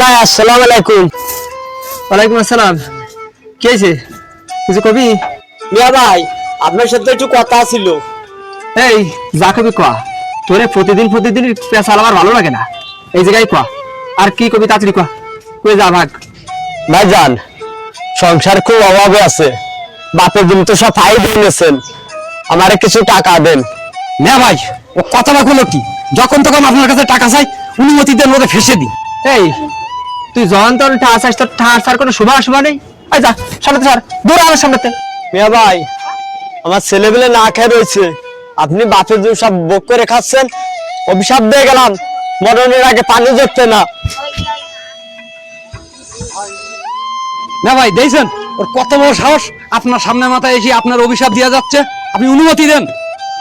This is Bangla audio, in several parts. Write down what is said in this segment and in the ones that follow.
ভাই আসসালামু আলাইকুম। ওয়ালাইকুম আসসালাম। কি হয়েছে? কিছু কবি? মিয়া ভাই আপনার সাথে একটু কথা ছিল। এই যা কবি কয়া। তোরে প্রতিদিন প্রতিদিন পেশাল আমার ভালো লাগে না। এই জায়গায় কয়া। আর কি কবি তাড়াতাড়ি কয়া। কই যা ভাগ। ভাই যান সংসার খুব অভাবে আছে। বাপের দিন তো সব ফাইল দিয়েছেন আমারে কিছু টাকা দেন। না ভাই ও কথাটা গুলো কি? যখন তখন আপনার কাছে টাকা চাই অনুমতি দেন ওদের ফেসে দি এই তুই যখন তখন তোর কোনো শুভ অশুভা নেই? এই যা সামনে দূর আমার সামনেতে। মিয়া ভাই আমার ছেলেবেলে না খেয়ে রয়েছে। আপনি বাপের দিন সব বক করে খাচ্ছেন অভিশাপ দিয়ে গেলাম। মরণের আগে পানি জড়তে না। না ভাই দেখছেন? ওর কত বড় সাহস। আপনার সামনে মাথায় এসে আপনার অভিশাপ দেওয়া যাচ্ছে। আপনি অনুমতি দেন।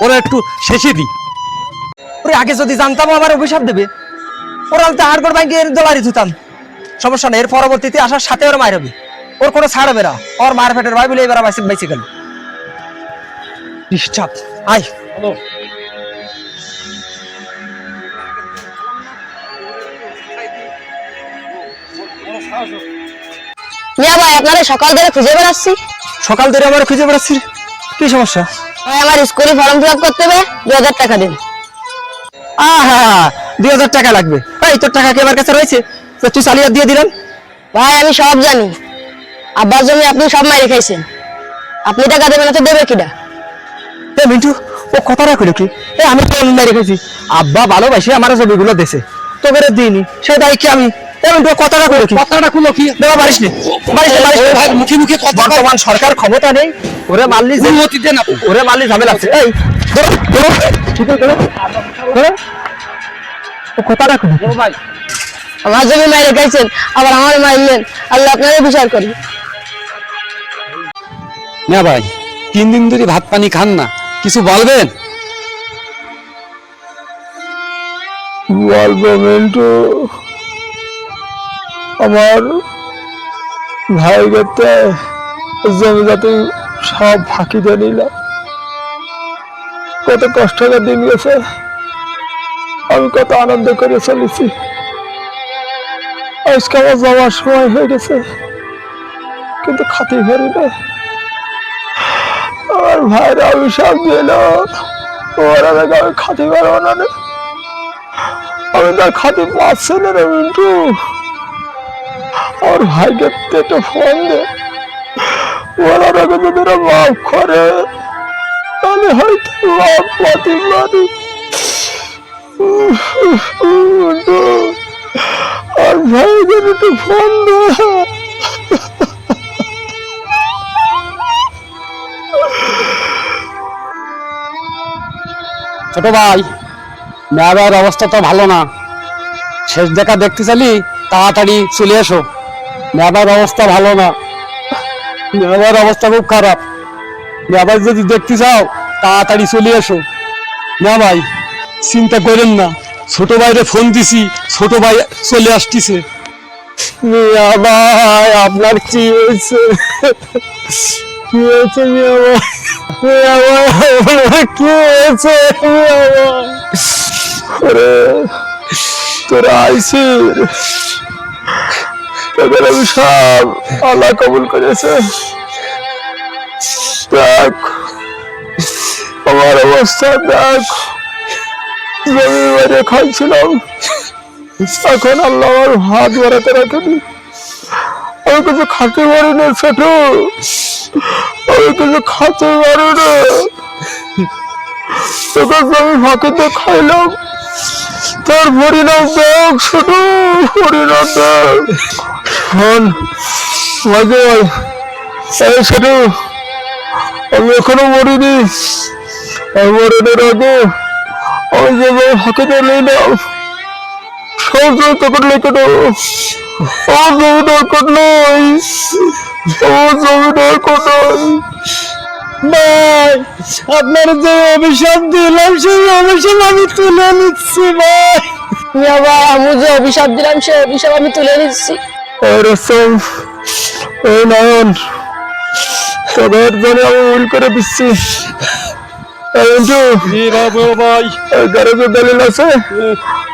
ওরা একটু শেষে দিই। ওরে আগে যদি জানতাম আবার অভিশাপ দেবে। ওরা তো আর করে ব্যাংকের দোলারি ধুতাম। সমস্যা নেই এর পরবর্তীতে আসার সাথে ওরা মায়ের হবে। ওর কোনো ছাড় হবে না। ওর মায়ের পেটের ভাই বলে এবার বাইসে বাইসে গেল। ডিস্টার্ব আয়। মিয়া ভাই আপনারা সকাল ধরে খুঁজে বেড়াচ্ছি সকাল ধরে আমার খুঁজে বেড়াচ্ছি। কি সমস্যা? ভাই আমার স্কুলে ফর্ম ফিল আপ করতে হবে। দু হাজার টাকা দিন। আহা! দুই হাজার টাকা লাগবে। এই তোর টাকা কি আমার কাছে রয়েছে? তুই চালিয়ে দিয়ে দিলেন ভাই আমি সব জানি। আব্বার জমি আপনি সব মাইরে খাইছেন। আপনি টাকা দেবেন না তো দেবে কিনা এ মিন্টু ও কথাটা কইলো কি? এ আমি তো অন্য রেখেছি আব্বা ভালোবাসে আমার ছবিগুলো দেশে তোকে দিইনি সে দায় কি আমি? এ মিন্টু কথাটা কইলো কি? কথাটা খুলো কি? দেওয়া পারিস নি। পারিস নি, পারিস ভাই মুখে মুখে কথা বর্তমান সরকার ক্ষমতা নেই। ওরে মারলি যে-। ওরে মারলি ঝামেলা আছে। এই ধরো ধরো। ঠিক আছে ধরো। কথাটা কইলো ভাই। আমার জমি খাইছেন আবার আমার মারলেন আল্লাহ বিচার করি না ভাই তিন দিন ধরে ভাত পানি খান না। কিছু বলবেন? বলব মিন্টু আমার ভাই গেতে জমি যাতে সব ফাঁকি দিয়ে নিলাম কত কষ্ট করে দিন গেছে আমি কত আনন্দ করে চলেছি। আজকে আমার যাওয়ার সময় হয়ে গেছে। কিন্তু খাতি ভরি না। আমার ভাইরা অভিশাপ দিল ওরা দেখে আমি খাতি পারব না আমি তার খাতে পাচ্ছি না রে মিন্টু। আর ভাইকে একটা ফোন দে। ওরা দেখে যদি মাফ করে, তাহলে হয়তো মাফ পাতি পারি মিন্টু আর ফোন ছোট ভাই মেয়াবার অবস্থা তো ভালো না। শেষ দেখা দেখতে চালি, তাড়াতাড়ি চলে এসো। মেয়াবার অবস্থা ভালো না। মেয়াবার অবস্থা খুব খারাপ। মেয়াবার যদি দেখতে চাও, তাড়াতাড়ি চলে এসো। না ভাই। চিন্তা করেন না। ছোট ভাইরে ফোন দিছি, ছোট ভাই চলে আসতিছে। মিয়া ভাই, আপনার কি হয়েছে? কি হয়েছে মিয়া ভাই? মিয়া ভাই কি হয়েছে মিয়া ভাই? তোরা সব আল্লাহ কবুল করেছে। দেখ, আমার অবস্থা দেখ। খাইছিলাম। এখন আল্লাহ আমার হাত বাড়াতে রাখেনি। আমি কিছু খাতে পারি না ছোট। আমি কিছু খাতে পারি না তোকে জমি ফাঁকিতে খাইলাম, তোর পরিণাম দেখ, ছোট দেখ। মাঝে ছোট, আমি এখনও মরিনি। আমি মরণের আগে আমি যে ফাঁকিতে নিলাম সব তখন লিখে দেবো ও জমিদার কোথায় ও জমিদার কোথায় ভাই আপনার যে অভিশাপ দিলাম সেই অভিশাপ আমি তুলে নিচ্ছি ভাই। ভাই আমি যে অভিশাপ দিলাম সেই অভিশাপ আমি তুলে নিচ্ছি। ওই রসম ওই নয়ন তোদের জন্য আমি উইল করে দিচ্ছি। ইন্টু, ভাই। ওই গ্যারেজের দলিল আছে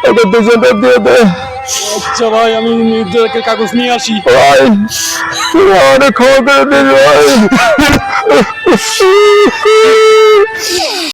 ওদের দুজনটা দিয়ে দে। আচ্ছা ভাই আমি নিজেকে কাগজ নিয়ে আসি। ভাই তুমি আমাদের ক্ষমা করে ভাই।